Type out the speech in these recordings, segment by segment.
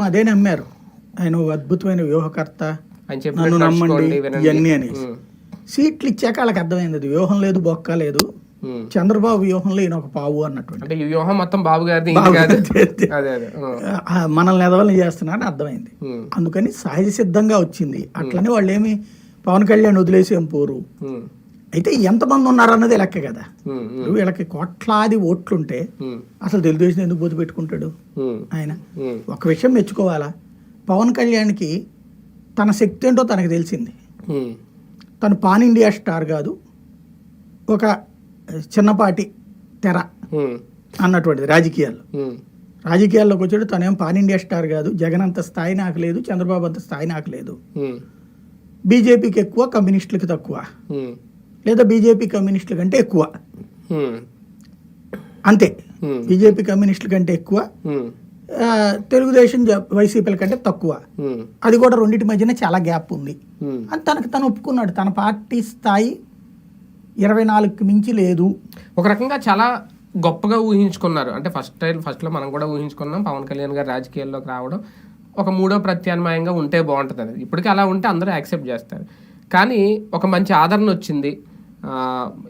అదే నమ్మారు. ఆయన అద్భుతమైన వ్యూహకర్త. నన్ను నమ్మండి. ఇవన్నీ అనేసి. సీట్లు ఇచ్చాక వాళ్ళకి అర్థమైంది అది వ్యూహం లేదు బొక్క లేదు. చంద్రబాబు వ్యూహంలో ఈయన ఒక పావు అంటే ఈ వ్యూహం మొత్తం బాబు గారిది మనల్ని ఎదవల్ని చేస్తున్నారని అర్థమైంది. అందుకని సహజ సిద్ధంగా వచ్చింది. అట్లనే వాళ్ళు ఏమి పవన్ కళ్యాణ్ వదిలేసేం పోరు. అయితే ఎంతమంది ఉన్నారన్నది లెక్క కదా. ఇప్పుడు వీళ్ళకి కోట్లాది ఓట్లుంటే అసలు తెలుగుదేశం ఎందుకు బొత్తు పెట్టుకుంటాడు? ఆయన ఒక విషయం మెచ్చుకోవాలా? పవన్ కళ్యాణ్కి తన శక్తి ఏంటో తనకు తెలిసింది. తను పాన్ ఇండియా స్టార్ కాదు ఒక చిన్నపాటి తెర అన్నటువంటిది రాజకీయాల్లో. రాజకీయాల్లోకి వచ్చాడు తనేం పాన్ ఇండియా స్టార్ కాదు జగన్ అంత స్థాయి నాకు లేదు చంద్రబాబు అంత స్థాయి నాకు లేదు. బీజేపీకి ఎక్కువ కమ్యూనిస్టులకి తక్కువ. లేదా బీజేపీ కమ్యూనిస్టుల కంటే ఎక్కువ. అంతే. బీజేపీ కమ్యూనిస్టుల కంటే ఎక్కువ. తెలుగుదేశం వైసీపీల కంటే తక్కువ. అది కూడా రెండింటి మధ్యన చాలా గ్యాప్ ఉంది. అని తనకు తను ఒప్పుకున్నాడు. తన పార్టీ స్థాయి ఇరవై నాలుగుకి మించి లేదు. ఒక రకంగా చాలా గొప్పగా ఊహించుకున్నారు. అంటే ఫస్ట్ టైం ఫస్ట్లో మనం కూడా ఊహించుకున్నాం పవన్ కళ్యాణ్ గారు రాజకీయాల్లోకి రావడం. ఒక మూడో ప్రత్యామ్నాయంగా ఉంటే బాగుంటుంది అనేది ఇప్పటికీ అలా ఉంటే అందరూ యాక్సెప్ట్ చేస్తారు. కానీ ఒక మంచి ఆదరణ వచ్చింది.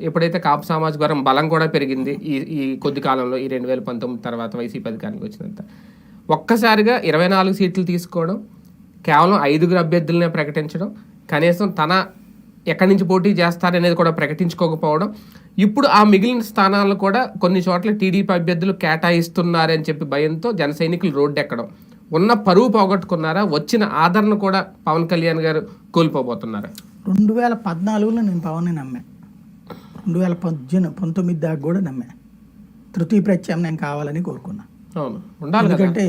ఎప్పుడైతే కాపు సామాజిక వర్గం బలం కూడా పెరిగింది ఈ ఈ కొద్ది కాలంలో ఈ రెండు వేల పంతొమ్మిది తర్వాత వైసీపీ అధికారానికి వచ్చినంత ఒక్కసారిగా ఇరవై నాలుగు సీట్లు తీసుకోవడం కేవలం ఐదుగురు అభ్యర్థులనే ప్రకటించడం కనీసం తన ఎక్కడి నుంచి పోటీ చేస్తారనేది కూడా ప్రకటించుకోకపోవడం ఇప్పుడు ఆ మిగిలిన స్థానాలను కూడా కొన్ని చోట్ల టీడీపీ అభ్యర్థులు కేటాయిస్తున్నారని చెప్పి భయంతో జన సైనికులు రోడ్డు ఎక్కడం ఉన్న పరువు పోగొట్టుకున్నారా వచ్చిన ఆదరణ కూడా పవన్ కళ్యాణ్ గారు కోల్పోబోతున్నారా? రెండు వేల పద్నాలుగులో నేను పవన్ నమ్మాను రెండు వేల పద్దెనిమిది పంతొమ్మిది దాకా కూడా నమ్మా. తృతీయ ప్రత్యామ్నాయం కావాలని కోరుకున్నా. ఎందుకంటే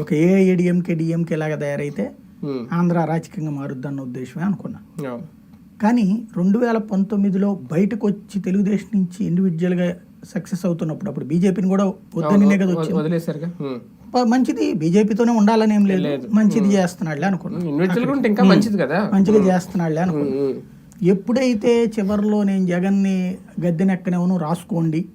ఒక ఏ డిఎంకే డిఎంకే లాగా తయారైతే ఆంధ్ర రాజకీయంగా మారుద్దన్న ఉద్దేశమే అనుకున్నా. కానీ రెండు వేల పంతొమ్మిదిలో బయటకు వచ్చి తెలుగుదేశం నుంచి ఇండివిజువల్గా సక్సెస్ అవుతున్నప్పుడు అప్పుడు బీజేపీని కూడా వద్దనినే కదా వచ్చింది. మంచిది. బీజేపీతోనే ఉండాలని ఏం లేదు. మంచిది చేస్తున్నాడులే అనుకున్నా. ఇండివిజువల్గా ఉంటే ఇంకా మంచిది మంచిగా చేస్తున్నాడులే అనుకున్నా. ఉమ్, ఉమ్, ఎప్పుడైతే చివరిలో నేను జగన్ని గద్దెనెక్కనేవను రాసుకోండి.